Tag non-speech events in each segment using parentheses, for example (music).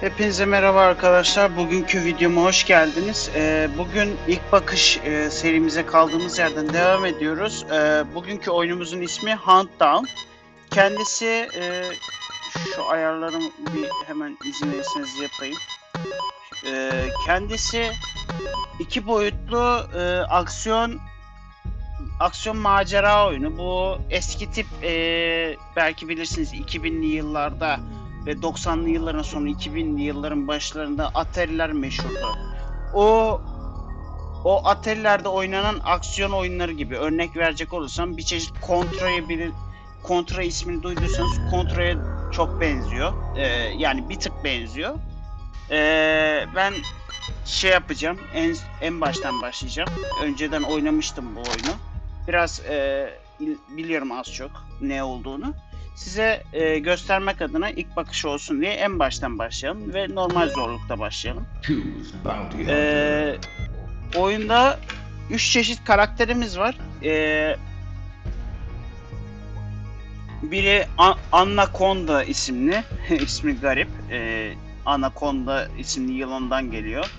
Hepinize merhaba arkadaşlar. Bugünkü videoma hoş geldiniz. Ee, bugün ilk bakış e, serimize kaldığımız yerden devam ediyoruz. Ee, bugünkü oyunumuzun ismi Hunt Down. Kendisi e, şu ayarlarımı bir hemen izin verirseniz yapayım. Ee, kendisi iki boyutlu e, aksiyon aksiyon macera oyunu. Bu eski tip belki bilirsiniz 2000'li yıllarda ve 90'lı yılların sonu 2000'li yılların başlarında Atari'ler meşhurdu. O o Atari'lerde oynanan aksiyon oyunları gibi örnek verecek olursam bir çeşit Contra'yı bilir Contra ismini duyduysanız Contra'ya çok benziyor. Ee, yani bir tık benziyor. Ee, ben şey yapacağım. En en baştan başlayacağım. Önceden oynamıştım bu oyunu. Biraz e, bil- biliyorum az çok ne olduğunu size e, göstermek adına ilk bakış olsun diye en baştan başlayalım ve normal zorlukta başlayalım. E, oyunda 3 çeşit karakterimiz var. E, biri Anaconda isimli, (laughs) ismi garip. E, Anaconda isimli yılandan geliyor.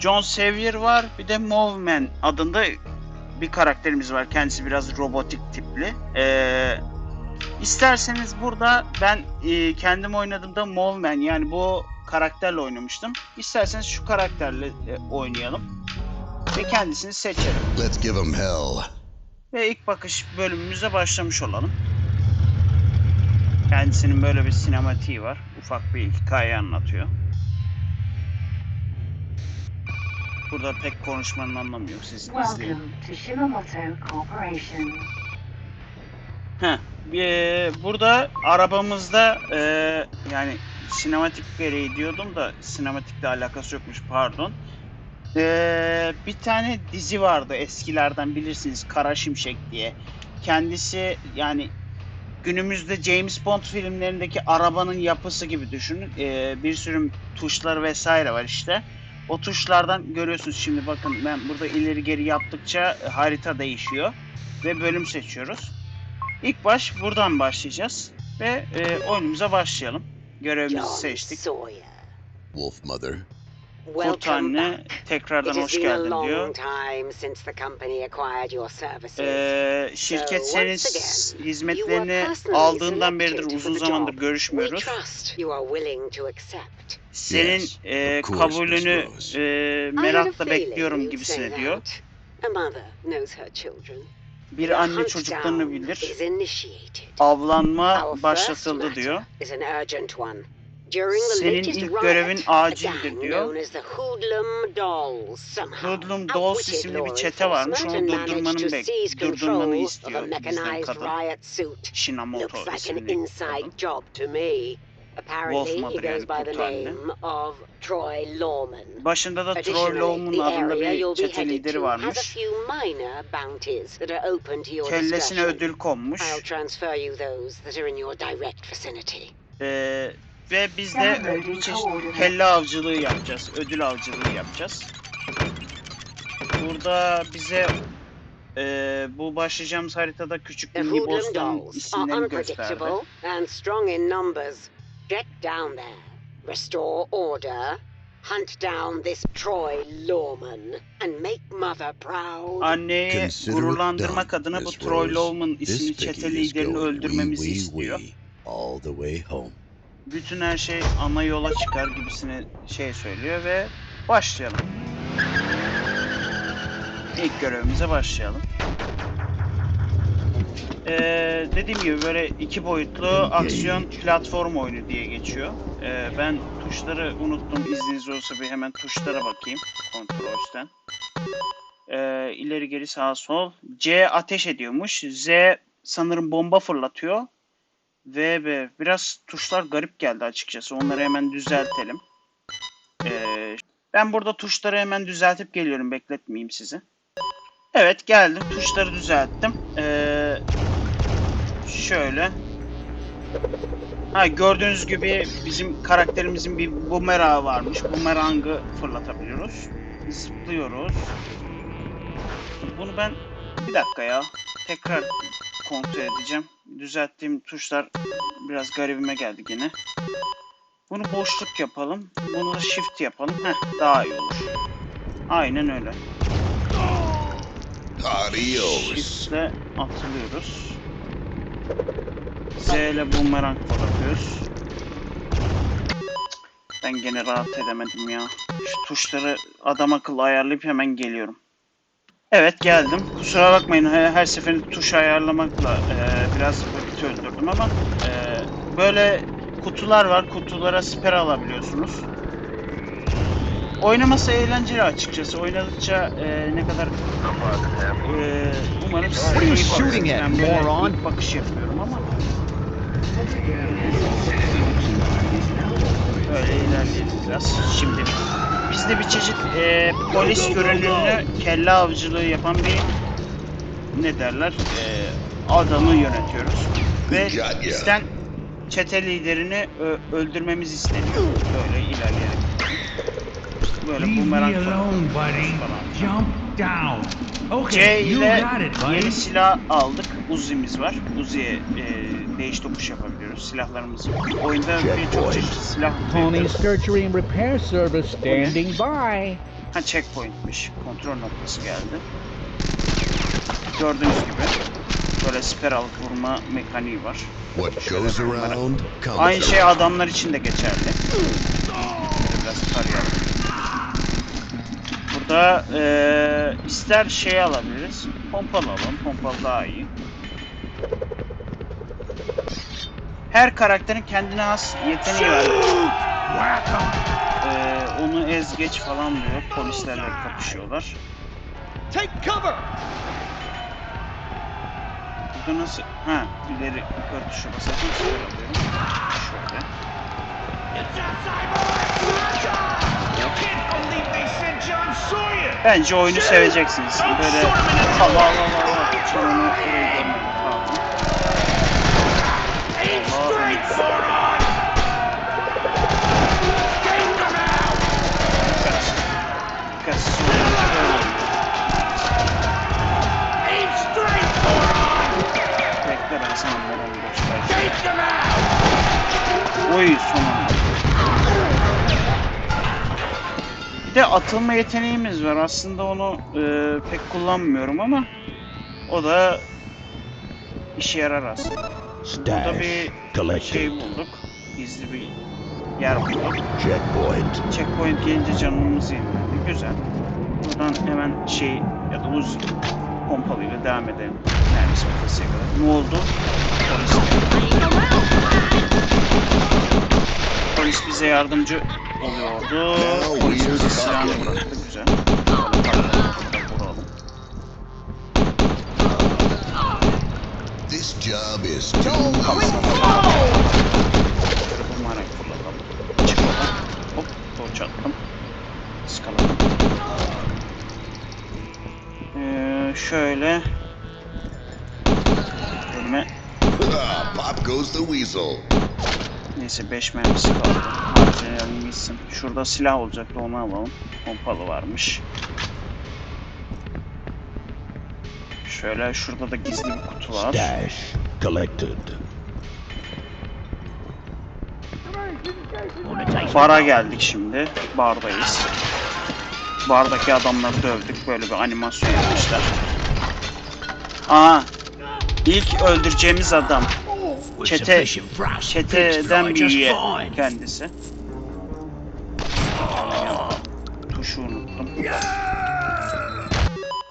John Sevier var, bir de Movman adında bir karakterimiz var. Kendisi biraz robotik tipli. Eee İsterseniz burada ben e, kendim oynadığımda Movman yani bu karakterle oynamıştım. İsterseniz şu karakterle e, oynayalım. Ve kendisini seçelim. Let's give them hell. Ve ilk bakış bölümümüze başlamış olalım. Kendisinin böyle bir sinematiği var. Ufak bir hikaye anlatıyor. Burada pek konuşmanın anlamı yok. Siz izleyin. Welcome to Shimamoto Corporation. Heh, bir- burada arabamızda e, yani sinematik gereği diyordum da sinematikle alakası yokmuş pardon. E, bir tane dizi vardı eskilerden bilirsiniz Kara Şimşek diye. Kendisi yani günümüzde James Bond filmlerindeki arabanın yapısı gibi düşünün. E, bir sürü tuşları vesaire var işte. O tuşlardan görüyorsunuz şimdi bakın ben burada ileri geri yaptıkça e, harita değişiyor ve bölüm seçiyoruz. İlk baş buradan başlayacağız ve e, oyunumuza başlayalım. Görevimizi seçtik. Wolf Mother. Kurt anne tekrardan hoş geldin diyor. Ee, şirket senin hizmetlerini aldığından beridir uzun zamandır görüşmüyoruz. Senin e, kabulünü e, merakla bekliyorum gibisine diyor. Bir anne çocuklarını bilir. Avlanma başlatıldı diyor. Senin ilk görevin acildir diyor. Hoodlum Dolls isimli bir çete varmış. Onu and managed durdurmanı to bek durdurmanı istiyor bizden kadın. Shinamoto isimli kadın. Apparently, he goes by the name of Troy Lawman. Başında da Troy Lawman adında bir çete lideri varmış. Kellesine ödül konmuş. I'll transfer you those that are in your direct vicinity. Ee, ve biz de bir çeşit kelle avcılığı yapacağız. Ödül avcılığı yapacağız. Burada bize e, bu başlayacağımız haritada küçük mini boss'tan isimlerini gösterdi. Get down there, restore order, hunt down this Troy Lawman, and make mother proud. Anneyi Consider it gururlandırmak done, adına bu Miss Troy Rose. Lawman This isimli çete is liderini going öldürmemizi wee, wee, istiyor. wee all the way home. Bütün her şey ana yola çıkar gibisine şey söylüyor ve başlayalım. İlk görevimize başlayalım. Ee, dediğim gibi böyle iki boyutlu aksiyon platform oyunu diye geçiyor. Ee, ben tuşları unuttum. İzniniz olsa bir hemen tuşlara bakayım. Controls'ten. Ee, ileri geri sağ sol. C ateş ediyormuş. Z sanırım bomba fırlatıyor. VB. Biraz tuşlar garip geldi açıkçası. Onları hemen düzeltelim. Ee, ben burada tuşları hemen düzeltip geliyorum. Bekletmeyeyim sizi. Evet geldim. Tuşları düzelttim. Ee, şöyle. Ha gördüğünüz gibi bizim karakterimizin bir bumerangı varmış. Bumerangı fırlatabiliyoruz. Zıplıyoruz. Bunu ben bir dakika ya. Tekrar kontrol edeceğim. Düzelttiğim tuşlar biraz garibime geldi yine. Bunu boşluk yapalım. Bunu da shift yapalım. Heh, daha iyi olur. Aynen öyle. Adios. Shift'le atılıyoruz. Z ile boomerang yapıyoruz. Ben gene rahat edemedim ya. Şu tuşları adam akıllı ayarlayıp hemen geliyorum. Evet geldim. Kusura bakmayın he- her seferinde tuş ayarlamakla e, biraz vakit öldürdüm ama e, böyle kutular var. Kutulara siper alabiliyorsunuz. Oynaması eğlenceli açıkçası. Oynadıkça e, ne kadar e, umarım siz What are you keyif shooting alırsınız. at, Ben böyle moron? ilk bakış yapıyorum ama böyle ilerleyelim biraz. Şimdi biz de bir çeşit e, polis görünümlü kelle avcılığı yapan bir ne derler e, adamı yönetiyoruz. Ve bizden çete liderini öldürmemiz isteniyor. Böyle ilerleyerek. Böyle Leave me bumerang alone, fırlatıyoruz buddy. falan. Jump down. C Okay, you ile got it, buddy. yeni silah aldık. Uzi'miz var. Uzi'ye e, değiş tokuş yapabiliyoruz. Silahlarımız var. Oyunda birçok çeşit silah Tony veriyoruz. Surgery and Repair Service standing by. Ha checkpointmiş. Kontrol noktası geldi. Gördüğünüz gibi böyle siper alıp vurma mekaniği var. What goes around comes Aynı şey adamlar için de geçerli. Biraz tarayalım. Burada eee ister şey alabiliriz. Pompalı alalım. Pompalı daha iyi. Her karakterin kendine has yeteneği var. Eee onu ez geç falan diyor. Polislerle kapışıyorlar. Take cover! Burada nasıl? Ha, ileri yukarı tuşa basarsan süper alıyorum. Şöyle. Bence oyunu seveceksiniz. Böyle Allah Allah Allah Allah. Sen onu de atılma yeteneğimiz var. Aslında onu e, pek kullanmıyorum ama o da işe yarar aslında. Burada bir Collected. şey bulduk. Gizli bir yer bulduk. Checkpoint. Checkpoint gelince canımız yenildi. Güzel. Buradan hemen şey ya da uz pompalıyla devam edelim. Mermisi bitesiye kadar. Ne oldu? Polis. Polis bize yardımcı oluyordu. Bize silahını bıraktı. Güzel. This job is too bumerang fırlatalım. Çık oradan. Hop. Torç attım. Iskaladım. Ee, şöyle. Önüme Ah, pop goes the weasel. Neyse 5 mermisi kaldı. Harcayalım gitsin. Şurada silah olacaktı onu alalım. Pompalı varmış. Şöyle şurada da gizli bir kutu var. Stash. Collected. Bara geldik şimdi. Bardayız. Bardaki adamları dövdük. Böyle bir animasyon yapmışlar. Aha. İlk öldüreceğimiz adam. Çete, çeteden bir üye kendisi.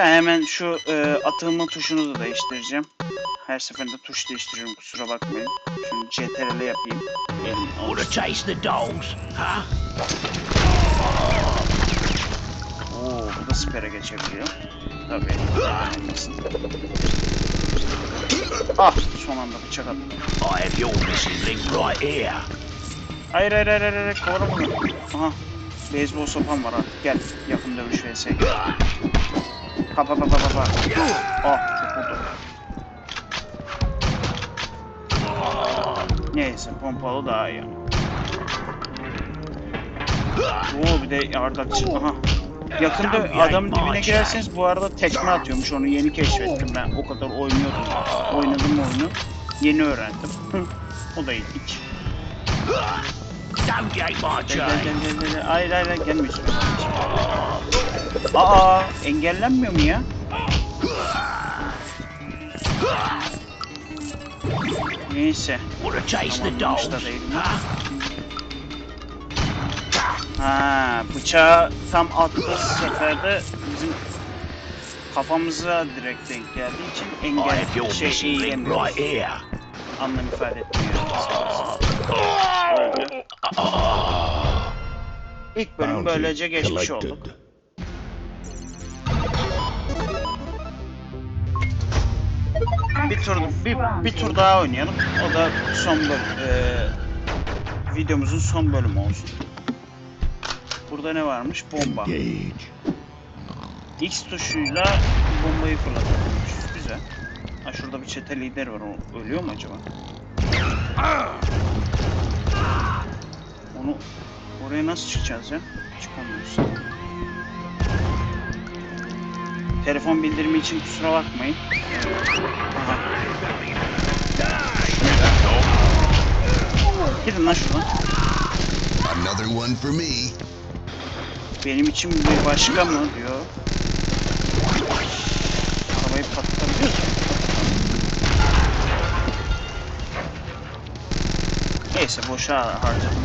Ben hemen şu e, atılma tuşunu da değiştireceğim. Her seferinde tuş değiştiriyorum kusura bakmayın. Şimdi CTRL yapayım. Alışsın. chase the dogs, huh? Oo, bu da sipere geçebiliyor. Tabii. Ah, son anda bıçak attım. I have your missing link right here. Hayır hayır hayır hayır, hayır. Aha, beyzbol sopam var artık. Gel, yakın dövüş vs. Pa pa pa pa pa. Ah, çok vurdu. Neyse, pompalı daha iyi. Oo, bir de yardakçı. Aha. Yakında adamın dibine girerseniz bu arada tekme atıyormuş. Onu yeni keşfettim ben. O kadar oynuyordum. Oynadım oyunu. Yeni öğrendim. o da ilginç. Gel gel gel gel gel. Hayır hayır gelmiyorsun. Aa engellenmiyor mu ya? Neyse. Tamam, değil mi? Huh? Ha bıçağı tam attığı seferde bizim kafamıza direkt denk geldiği için engel şey here. Anlam ifade etmiyor. İlk bölüm böylece geçmiş olduk. Bir tur bir, bir tur daha oynayalım. O da son bölüm. eee, videomuzun son bölümü olsun. Burada ne varmış? Bomba. X tuşuyla bombayı fırlatabiliyormuşuz. Güzel. Ha şurada bir çete lider var. O ölüyor mu acaba? Onu oraya nasıl çıkacağız ya? Çıkamıyoruz. Telefon bildirimi için kusura bakmayın. Aha. Gidin lan şuradan. Another one for me. Benim için bir başka mı diyor. Arabayı patlatabiliyoruz. Neyse boşa harcadım.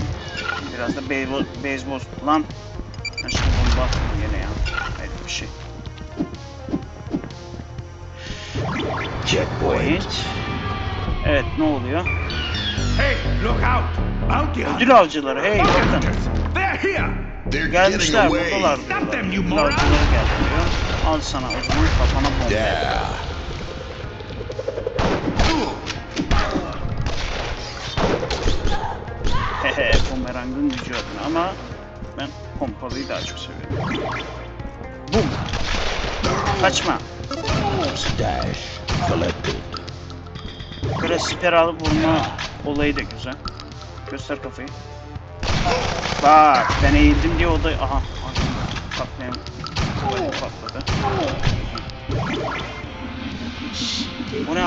Biraz da beyzbol, beyzbol lan. Ben şimdi bomba attım gene ya. Hayret bir şey. Checkpoint. Point. Evet ne oluyor? Hey, look out! Bounty hunters! Ödül avcıları hey bakın. They're here! They're getting Gelmişler away. buradalar Stop them, you moron. avcıları geldi diyor. Al sana o zaman kafana bomba. Yeah. Hehe bumerangın gücü adına ama ben pompalıyı daha çok seviyorum. Bum. Kaçma. Stash siper alıp vurma olayı da güzel. Göster kafayı. Bak ben eğildim diye o da... Aha. Patlayan. Patladı. Bu ne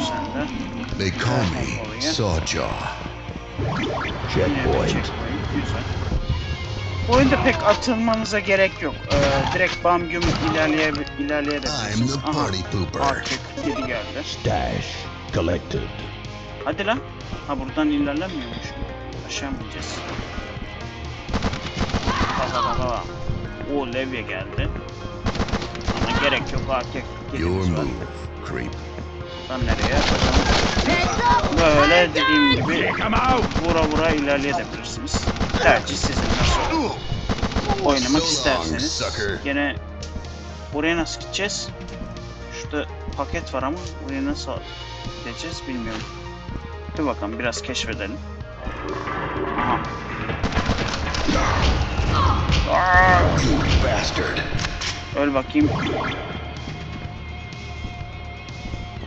sende. They call me Sawjaw. Checkpoint. checkpoint. Oyunda pek atılmanıza gerek yok. Ee, direkt bam güm ilerleye, I'm ilerleyebilirsiniz. the party pooper. Artık geri geldi. Stash collected. Hadi lan. Ha buradan ilerlenmiyormuş. Aşağı mı gideceğiz? Baba baba baba. O levye geldi. Ama gerek yok artık. Your move, creep. Lan nereye? Bakalım. Böyle dediğim gibi vura vura ilerleyebilirsiniz. Tercih sizin oynamak isterseniz. Gene buraya nasıl gideceğiz? Şurada paket var ama buraya nasıl gideceğiz bilmiyorum. Dur bakalım biraz keşfedelim. Aha. Öl bakayım.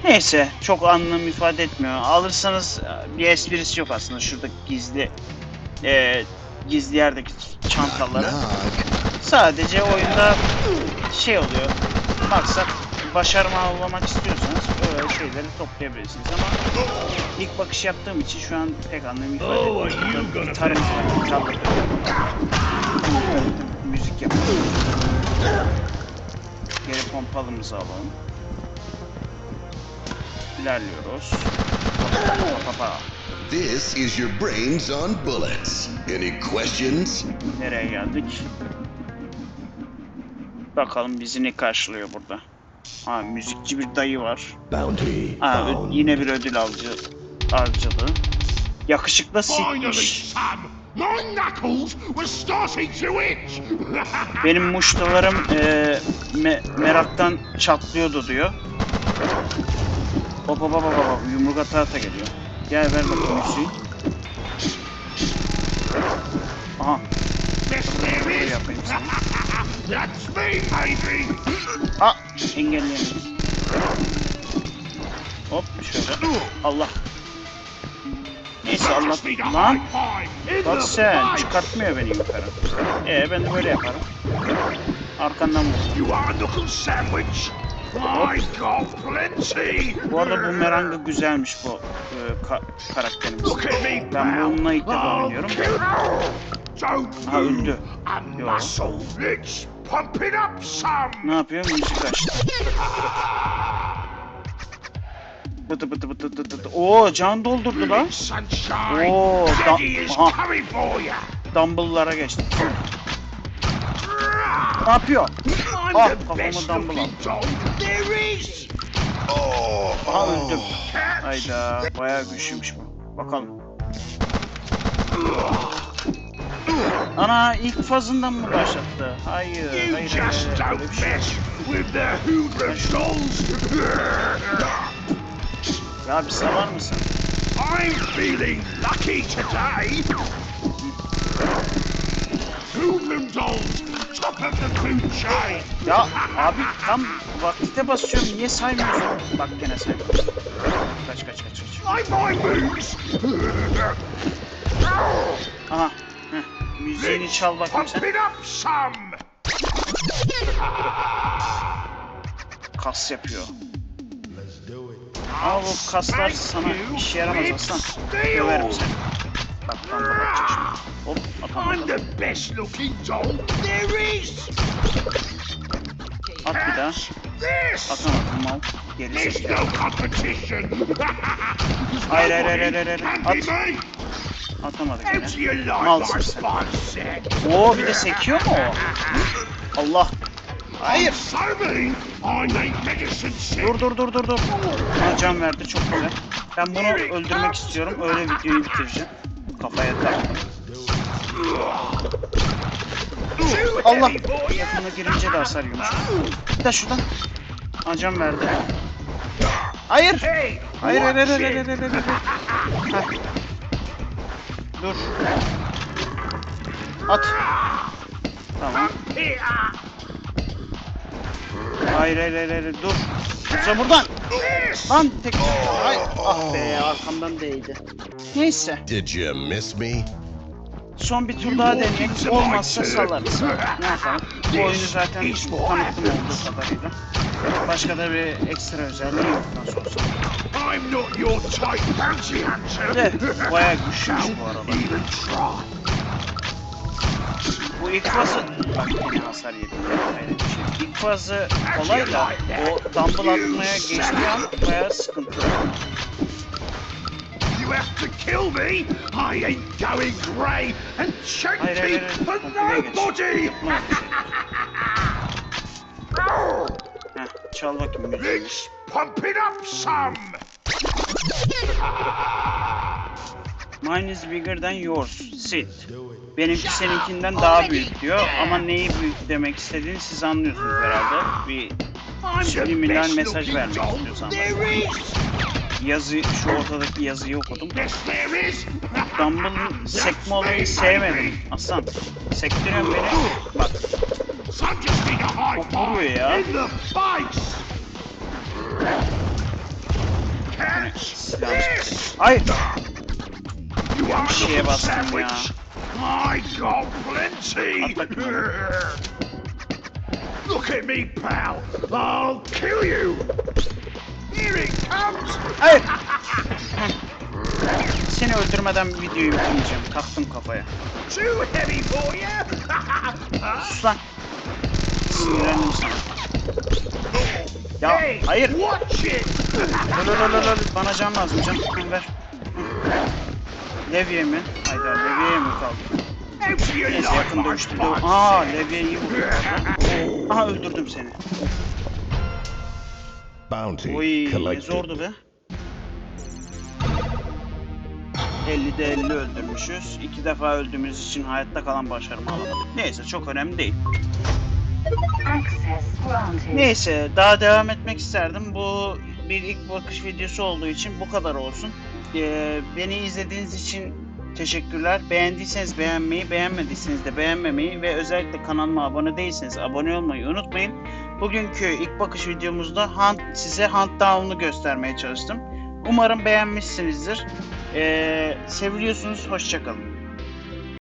Neyse çok anlam ifade etmiyor. Alırsanız bir esprisi yok aslında şurada gizli e, gizli yerdeki çantaları. Sadece oyunda şey oluyor. Maksat başarma avlamak istiyorsanız öyle şeyleri toplayabilirsiniz ama ilk bakış yaptığım için şu an pek anlam ifade are etmiyor. you Burada gonna Gitarımız var, gitarla müzik yapıyoruz. Geri pompalımızı alalım. İlerliyoruz. Pa, pa, pa, pa. This is your brains on bullets. Any questions? Nereye geldik? Bakalım bizi ne karşılıyor burada. Ha müzikçi bir dayı var. Bounty Ha yine bir ödül avcı avcılığı. Yakışıklı sikmiş. son! My knuckles were starting to itch! (laughs) Benim muştalarım e, me- meraktan çatlıyordu diyor. Hop hop hop hop hop yumruk ata ata geliyor. Gel ver bakayım müziği. Aha is! yapayım sana. That's me, baby! Aa engelleyemedim. Hop şöyle. Allah. Neyse Allah lan. Bak sen çıkartmıyor beni yukarı. Ee ben de böyle yaparım. Arkandan vur. You are a knuckle sandwich! Bu arada bumerangı güzelmiş bu e, ka- karakterimiz. Ben bununla ilk defa oynuyorum. Ha öldü. move a Yo. muscle. Let's pump it up some. Ne yapıyor? Müzik açtı. (laughs) Bıtı bıtı bıtı bıtı bıtı. Oo can doldurdu lan. Oh, da- aha. Dumbbell'lara geçti. Ne yapıyor? Ah, kafama there is. Aha öldüm. Hayda bayağı güçlüymüş bu. Bakalım. Ana ilk fazından mı başlattı? Hayır, hayır, hayır, just hayır, öyle bir şey. Ya bir salar mısın? I'm feeling lucky today. Hoodlum Ya abi tam vakitte basıyorum niye saymıyorsun? Bak gene saymıyorsun. Kaç kaç kaç kaç. Aha. Heh. Müziğini çal bakayım Pump sen. it up some. Kas yapıyor. Ama bu kaslar sana işe yaramaz aslan. Döverim seni. Bak tam I'm the best looking doll there is. At bir daha. Atamadım mal. Geri There's no competition. (laughs) Hayır, hayır, hayır, hayır, hayır. At. be me. Atamadı How do gene. you like Malsın my sen. Oo bir de sekiyor mu o? Allah. Hayır. Dur dur dur dur dur. Bana can verdi çok güzel. Ben bunu öldürmek istiyorum. Öyle videoyu bitireceğim. Kafaya. Too Allah. Yakına girince de hasar yiyormuş. Bir de şuradan. Aa, can verdi. Hayır. Hayır hayır hayır hayır hayır hayır, hayır. Heh. Dur. At. Tamam. Hayır hayır hayır hayır dur. Sen buradan. Lan tek. Ay, ah be arkamdan değdi. Neyse. Did you miss me? Son bir tur daha deneyelim. Olmazsa salarız. Ne yapalım? Bu oyunu zaten tanıttım olduğu kadarıyla. Başka da bir ekstra özelliği yok nasıl olsa. I'm not your type bounty hunter. De bayağı güçlüymüş bu arada. Bu ilk fazı... Bak yine hasar yedim. Hayret İlk fazı kolay da o dumbbell atmaya geçtiği an bayağı sıkıntı. You have to kill me. I ain't going grey and chunky for nobody. (laughs) Heh, çal bakayım. Let's pump it up some. (laughs) Mine is bigger than yours. Sit. Benimki seninkinden daha büyük diyor ama neyi büyük demek istediğini siz anlıyorsunuz herhalde. Bir Subliminal mesaj vermek istiyorsan. yazı, şu ortadaki yazıyı okudum. Dumble'ın sekme olayını sevmedim. Aslan, sektiriyorsun beni. Bak, Çok vuruyor ya. in the are şeye bastım ya. I got plenty. (laughs) Look at me, pal. I'll kill you. Here it comes. Hayır! (laughs) (laughs) Seni öldürmeden videoyu bitirmeyeceğim. Taktım kafaya. Too heavy for you. Sus lan. Sinirlendim sana. Ya hayır. watch it. Lol lol lol. Bana can lazım can. Ver. Levye mi? Hayda levyeye mi kaldı? Neyse yakın dövüştü. spine Aa set? levye iyi vurdu. Aha öldürdüm seni. Bounty Oy zordu be. 50'de 50 öldürmüşüz. İki defa öldüğümüz için hayatta kalan başarımı alamadık. Neyse çok önemli değil. Access granted. Neyse daha devam etmek isterdim. Bu bir ilk bakış videosu olduğu için bu kadar olsun. Ee, beni izlediğiniz için teşekkürler. Beğendiyseniz beğenmeyi, beğenmediyseniz de beğenmemeyi ve özellikle kanalıma abone değilseniz abone olmayı unutmayın. Bugünkü ilk bakış videomuzda Hunt, size Hunt Down'u göstermeye çalıştım. Umarım beğenmişsinizdir. Ee, seviliyorsunuz. Hoşçakalın.